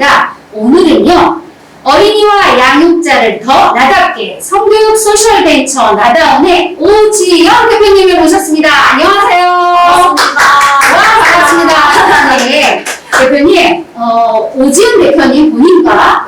배경아입니다. 오늘은요, 어린이와 양육자를 더 나답게 성교육 소셜 벤처 나다운의 오지영 대표님을 모셨습니다. 안녕하세요. 와, 반갑습니다. 네. 대표님, 어, 오지영 대표님 본인과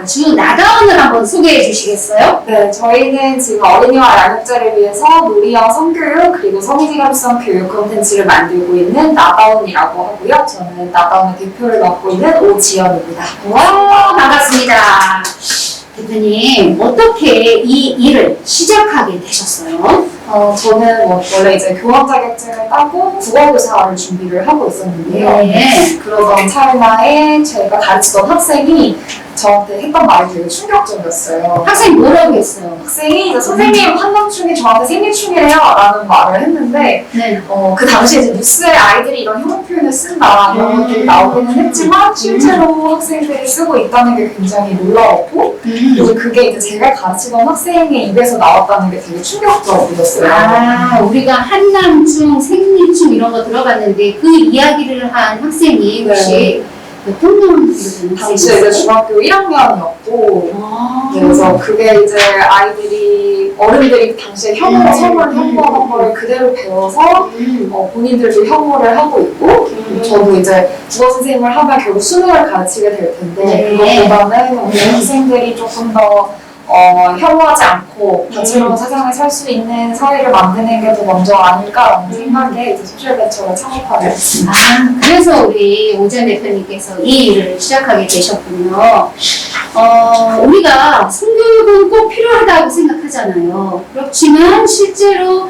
한번 소개해 주시겠어요? 네, 저희는 지금 어린이와 양육자를 위해서 놀이형 성교육 그리고 성지감성 교육 콘텐츠를 만들고 있는 나다운이라고 하고요. 저는 나다운의 대표를 맡고 있는 오지연입니다. 와, 반갑습니다. 대표님, 어떻게 이 일을 시작하게 되셨어요? 어, 저는 뭐 원래 이제 교원 자격증을 따고 국어교사를 준비를 하고 있었는데요. 네. 그러던 찰나에 제가 가르치던 학생이 저한테 했던 말이 되게 충격적이었어요. 학생 뭐라고 했어요? 학생이 이제 선생님 한명충이 저한테 생리충이래요 라는 말을 했는데 네. 어, 그 당시에 이제 뉴스에 아이들이 이런 혐오 표현을 쓴다 이런 음. 것들이 나오기는 했지만 실제로 학생들이 쓰고 있다는 게 굉장히 놀라웠고 음. 그리고 그게 이제 제가 가르치던 학생의 입에서 나왔다는 게 되게 충격적이었어요. 아, 우리가 한남충, 생리충 이런 거 들어봤는데 그 이야기를 한 학생이 혹시 몇번 정도 되는 당시에 이제 학생이었어요? 중학교 1학년이었고 아. 그래서 그게 이제 아이들이 어른들이 당시에 혐오, 음. 선물 혐오하는 거를 그대로 배워서 음. 어, 본인들도 혐오를 하고 있고 음. 저도 이제 국어 선생님을 하면 결국 수능을 가르치게 될 텐데 네. 그것보다는 우리 학생들이 조금 더 어, 혐오하지 않고 다채로운 음. 세상을 살 수 있는 사회를 만드는 게 더 먼저 아닐까라는 생각에 이제 소셜벤처를 창업하게 됐습니다. 아, 그래서 우리 오전 대표님께서 이 일을 시작하게 되셨군요. 어, 우리가 성교육은 꼭 필요하다고 생각하잖아요. 그렇지만 실제로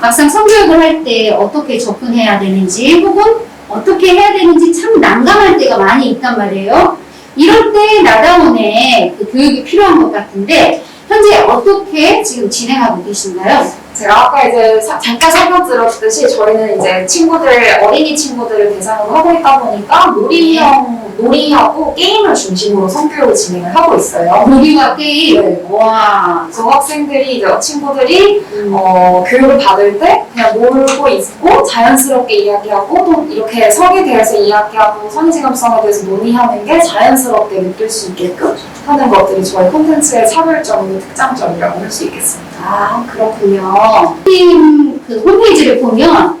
막상 성교육을 할 때 어떻게 접근해야 되는지 혹은 어떻게 해야 되는지 참 난감할 때가 많이 있단 말이에요. 이럴 때 나다운의 그 교육이 필요한 것 같은데 현재 어떻게 지금 진행하고 계신가요? 제가 아까 이제 사- 잠깐 설명드렸듯이 저희는 이제 친구들, 어린이 친구들을 대상으로 하고 있다 보니까 놀이형, 놀이하고 게임을 중심으로 성교육을 진행을 하고 있어요. 놀이와 게임. 네. 와. 그래서 학생들이, 이제 친구들이 음. 어, 교육을 받을 때 그냥 놀고 있고 자연스럽게 이야기하고 또 이렇게 성에 대해서 이야기하고 선지감성에 대해서 논의하는 게 자연스럽게 느낄 수 있게끔 하는 것들이 저희 콘텐츠의 차별점이고 특장점이라고 할 수 있겠습니다. 아, 그렇군요. 팀그 홈페이지를 보면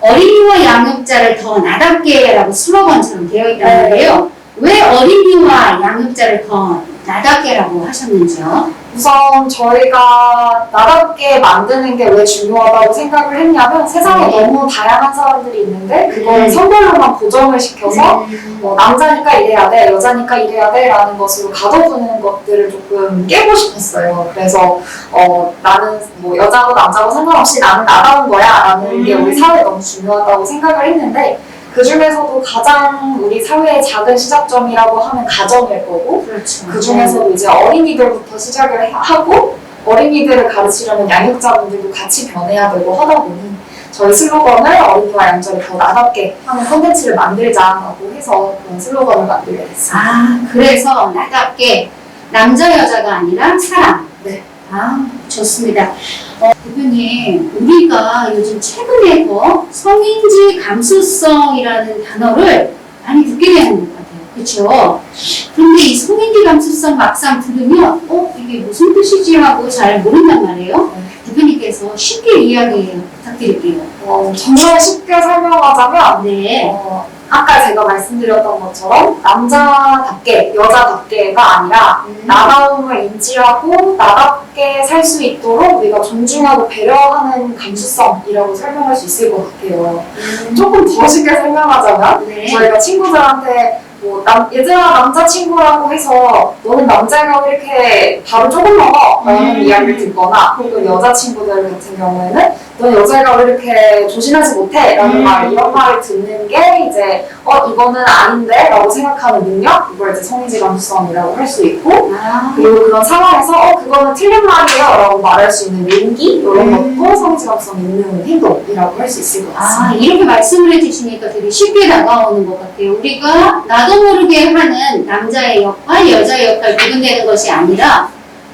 어린이와 양육자를 더 나답게라고 슬로건처럼 되어 있단 네. 왜 어린이와 양육자를 더 나답게라고 하셨는지요? 우선 저희가 나답게 만드는 게 왜 중요하다고 생각을 했냐면 세상에 네. 너무 다양한 사람들이 있는데 그걸 음. 선별로만 고정을 시켜서 음. 뭐 남자니까 이래야 돼, 여자니까 이래야 돼 라는 것으로 가둬두는 것들을 조금 깨고 싶었어요. 그래서 어, 나는 뭐 여자고 남자고 상관없이 나는 나다운 거야 라는 게 음. 우리 사회에 너무 중요하다고 생각을 했는데 그 중에서도 가장 우리 사회의 작은 시작점이라고 하면 가정일 거고 그렇죠. 그 중에서도 이제 어린이들부터 시작을 해- 하고 어린이들을 가르치려면 양육자분들도 같이 변해야 되고 하다 보니 저희 슬로건을 어린이와 양자를 더 나답게 하는 컨텐츠를 만들자라고 해서 그런 슬로건을 만들게 됐습니다. 아, 그래서 나답게 남자 여자가 아니라 사람. 네. 아, 좋습니다. 어, 대표님, 우리가 요즘 최근에 더 성인지 감수성이라는 단어를 많이 듣게 되는 것 같아요. 그렇죠? 근데 이 성인지 감수성 막상 들으면 어 이게 무슨 뜻이지 하고 잘 모른단 말이에요. 대표님께서 쉽게 이야기 부탁드릴게요. 어, 정말 쉽게 설명하자면 네. 어, 아까 제가 말씀드렸던 것처럼 남자답게 여자답게가 아니라 나다움을 인지하고 나답게 살 수 있도록 우리가 존중하고 배려하는 감수성이라고 설명할 수 있을 것 같아요. 조금 더 쉽게 설명하자면 네. 저희가 친구들한테 뭐 남, 얘들아 남자친구라고 해서 너는 남자가 왜 이렇게 밥을 조금 먹어? 라는 음. 이야기를 듣거나 혹은 여자친구들 같은 경우에는 넌 여자가 왜 이렇게 조신하지 못해? 라는 음. 말 이런 말을 듣는 게 이제 어 이거는 아닌데? 라고 생각하는 능력 이걸 이제 성인지 감수성이라고 할 수 있고 아, 그리고 그런 상황에서 어 그거는 틀린 말이에요 라고 말할 수 있는 용기 이런 음. 것도 성인지 감수성 있는 행동이라고 할 수 있을 것 같습니다. 아, 이렇게 말씀을 해주시니까 되게 쉽게 다가오는 것 같아요. 우리가 나도 모르게 하는 남자의 역할, 여자의 역할 구분되는 것이 아니라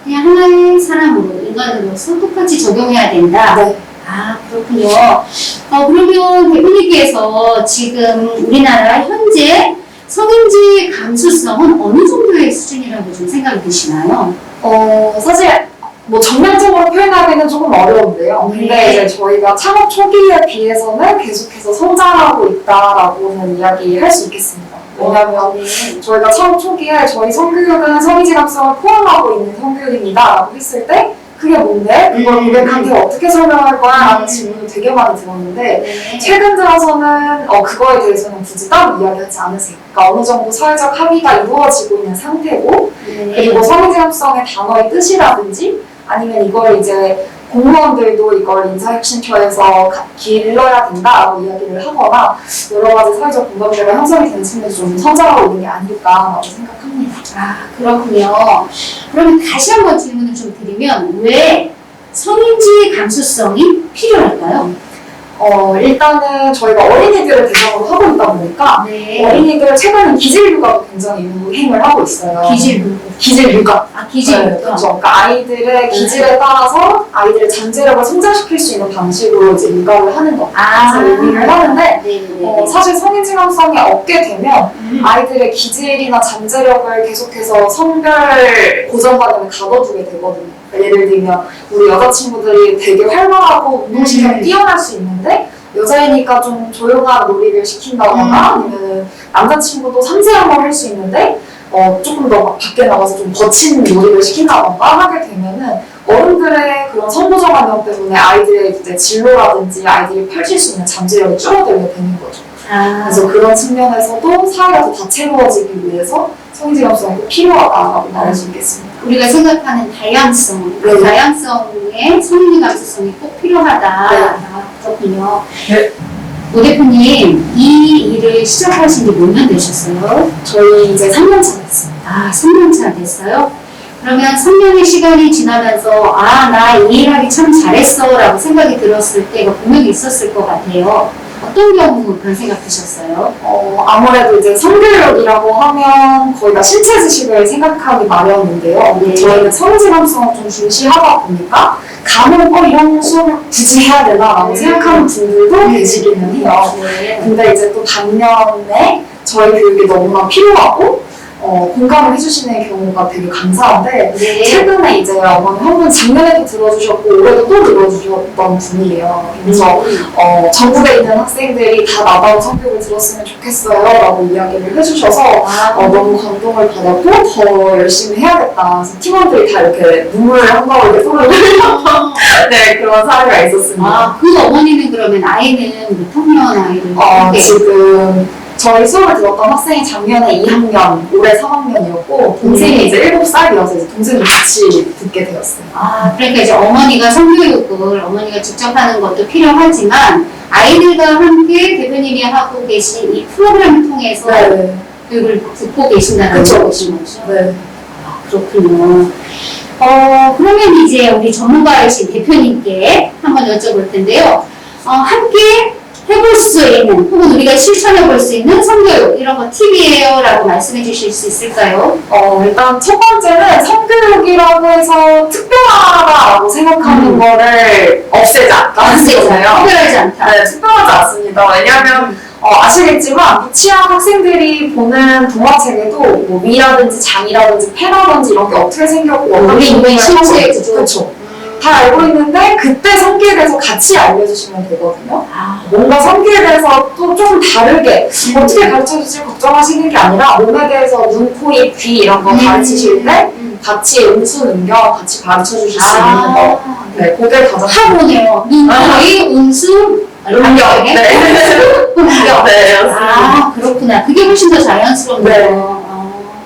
그냥 하나의 사람으로, 인간으로서 똑같이 적용해야 된다. 네. 아, 그렇군요. 어, 그러면 대표님께서 지금 우리나라 현재 성인지 감수성은 어느 정도의 수준이라고 좀 생각이 드시나요? 어, 사실 뭐 정면적으로 표현하기는 조금 어려운데요. 근데 네. 이제 저희가 창업 초기에 비해서는 계속해서 성장하고 있다라고는 이야기할 수 있겠습니다. 네. 저희가 창업 초기에 저희 성교육은 성의지감성을 포함하고 있는 성교육입니다 라고 했을 때 그게 뭔데? 그걸 음. 고객한테 어떻게 설명할 거야? 라는 음. 질문을 되게 많이 들었는데 네. 최근 들어서는 어, 그거에 대해서는 굳이 따로 이야기하지 않으세요. 그러니까 어느 정도 사회적 합의가 이루어지고 있는 상태고 네. 그리고 성의지감성의 단어의 뜻이라든지 아니면 이걸 이제 공무원들도 이걸 인사혁신처에서 가- 길러야 된다라고 이야기를 하거나 여러 가지 사회적 공감대가 형성이 되는 측면에서 좀 성장하고 있는 게 아닐까라고 생각합니다. 아, 그렇군요. 그러면 다시 한번 질문을 좀 드리면 왜 성인지 감수성이 필요할까요? 어, 일단은 저희가 어린이들을 대상으로 하고 있다 보니까 네. 어린이들 최근에 기질 육아도 굉장히 유행을 하고 있어요. 기질, 기질 육아. 아, 네, 기질부터. 그렇죠. 그러니까 아이들의 기질에 따라서 아이들의 잠재력을 성장시킬 수 있는 방식으로 이제 육아를 하는 거. 아, 그래서 의미를 하는데 네네네. 어, 사실 성인지감성이 없게 되면 음. 아이들의 기질이나 잠재력을 계속해서 성별 고정관념에 가둬두게 되거든요. 예를 들면 우리 여자친구들이 되게 활발하고 운동신경이 음. 뛰어날 수 있는데 여자이니까 좀 조용한 놀이를 시킨다거나 음. 아니면 남자친구도 섬세한 걸 할 수 있는데 어, 조금 더막 밖에 나가서 좀 거친 놀이를 시킨다던가 하게 되면은 어른들의 그런 선보정관념 때문에 아이들의 이제 진로라든지 아이들이 펼칠 수 있는 잠재력이 줄어들게 되는 거죠. 아, 그래서 그런 측면에서도 사회가 더 다채로워지기 위해서 성지감성이 꼭 필요하다고 말할 수 있겠습니다. 우리가 생각하는 다양성, 그 네. 다양성의 성인지 감수성이 꼭 필요하다. 네. 아, 그렇군요. 네. 오 대표님, 이 일을 시작하신 지 몇 년 되셨어요? 저희 이제 3년 차 됐습니다. 아, 3년 차 됐어요? 그러면 3년의 시간이 지나면서, 아, 나 이 일 하기 참 잘했어. 라고 생각이 들었을 때가 분명히 있었을 것 같아요. 어떤 경우 생각 드셨어요? 어, 아무래도 이제 성교육이라고 하면 거의 다 신체 지식을 생각하기 마련인데요. 네. 저희는 성지감성을 좀 중시하다 보니까 감은 어, 이런 수업을 굳이 해야 되나라고 음. 생각하는 분들도 음. 계시기는 해요. 네. 근데 이제 또 반면에 저희 교육이 너무나 필요하고 어, 공감을 해주시는 경우가 되게 감사한데 네. 최근에 이제 어머니 한분 작년에도 들어주셨고 올해도 또 들어주셨던 분이에요. 그래서 어, 전국에 있는 학생들이 다 나다운 성격을 들었으면 좋겠어요 라고 이야기를 해주셔서 아, 어, 너무 감동을 받았고 더 열심히 해야겠다. 그래서 팀원들이 다 이렇게 눈물을 한 방울 쏟아내는 네, 그런 사례가 있었습니다. 아, 그 어머니는 그러면 아이는 몇 학년 아이를? 어, 지금 저희 수업을 들었던 학생이 작년에 2학년, 올해 3학년이었고 동생이 네. 이제 7살이어서 이제 동생이 같이 듣게 되었어요. 아, 그러니까 이제 어머니가 성교육을 어머니가 직접 하는 것도 필요하지만 아이들과 함께 대표님이 하고 계신 이 프로그램을 통해서 네. 교육을 듣고 계신다는 그쵸. 거죠. 네. 아, 그렇군요. 어, 그러면 이제 우리 전문가이신 대표님께 한번 여쭤볼 텐데요. 어, 함께 해볼 수 있는, 혹은 우리가 실천해 볼 수 있는 성교육, 이런 거 팁이에요. 라고 말씀해 주실 수 있을까요? 어, 일단 첫 번째는 성교육이라고 해서 특별하다라고 생각하는 음. 거를 없애자. 거예요. 특별하지 않다. 네, 특별하지 않습니다. 왜냐하면 어, 아시겠지만 무치학 학생들이 보는 동화책에도 뭐 위라든지 장이라든지 패라든지 이런 게 어떻게 생겼고 우리 인간의 신체. 그렇죠. 다 알고 있는데 그때 성기에 대해서 같이 알려주시면 되거든요. 아, 뭔가 성기에 대해서 또 좀 다르게 음. 어떻게 가르쳐줄지 걱정하시는 게 아니라 몸에 대해서 눈, 코, 입, 귀 이런 거 가르치실 때 음. 같이 음수, 음경 같이 가르쳐 주실 수 있는 거. 아, 네, 그게 가장 하보네요. 눈, 코의 운수, 음경. 네. 네, 아, 그렇구나. 그게 훨씬 더 자연스럽네요. 네. 어.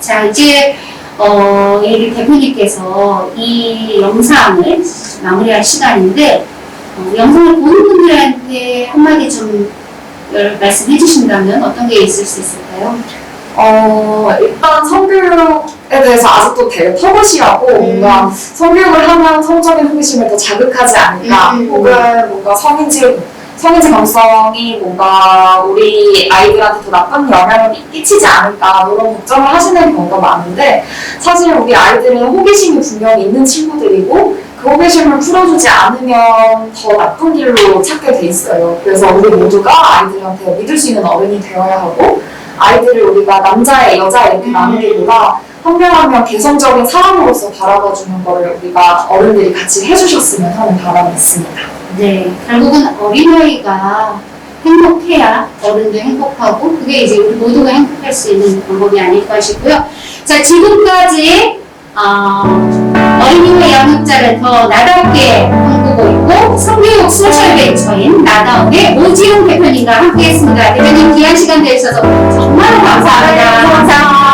자, 이제, 어, 이 대표님께서 이 영상을 마무리할 시간인데, 어, 영상을 보는 분들한테 한마디 좀 열- 말씀해 주신다면 어떤 게 있을 수 있을까요? 어, 일단 성교육에 대해서 아직도 되게 터부시하고 음. 뭔가 성교육을 하면 성적인 호기심을 더 자극하지 않을까 음, 음, 혹은 뭔가 성인지 성인지 감성이 뭔가 우리 아이들한테 더 나쁜 영향을 끼치지 않을까 이런 걱정을 하시는 경우가 많은데 사실 우리 아이들은 호기심이 분명히 있는 친구들이고 호기심을 풀어주지 않으면 더 나쁜 길로 찾게 돼 있어요. 그래서 우리 모두가 아이들한테 믿을 수 있는 어른이 되어야 하고 아이들을 우리가 남자애, 여자애 이렇게 음. 나누기보다 한명한명 개성적인 사람으로서 바라봐주는 거를 우리가 어른들이 같이 해주셨으면 하는 바람이 있습니다. 네, 결국은 어린아이가 행복해야 어른도 행복하고 그게 이제 우리 모두가 행복할 수 있는 방법이 아닐까 싶고요. 자, 지금까지 어, 어린이와 양육자를 더 나답게 꿈꾸고 있고 성교육 소셜벤처인 나다움의 오지훈 대표님과 함께했습니다. 대표님 귀한 시간 내주셔서 정말 감사합니다. 감사합니다.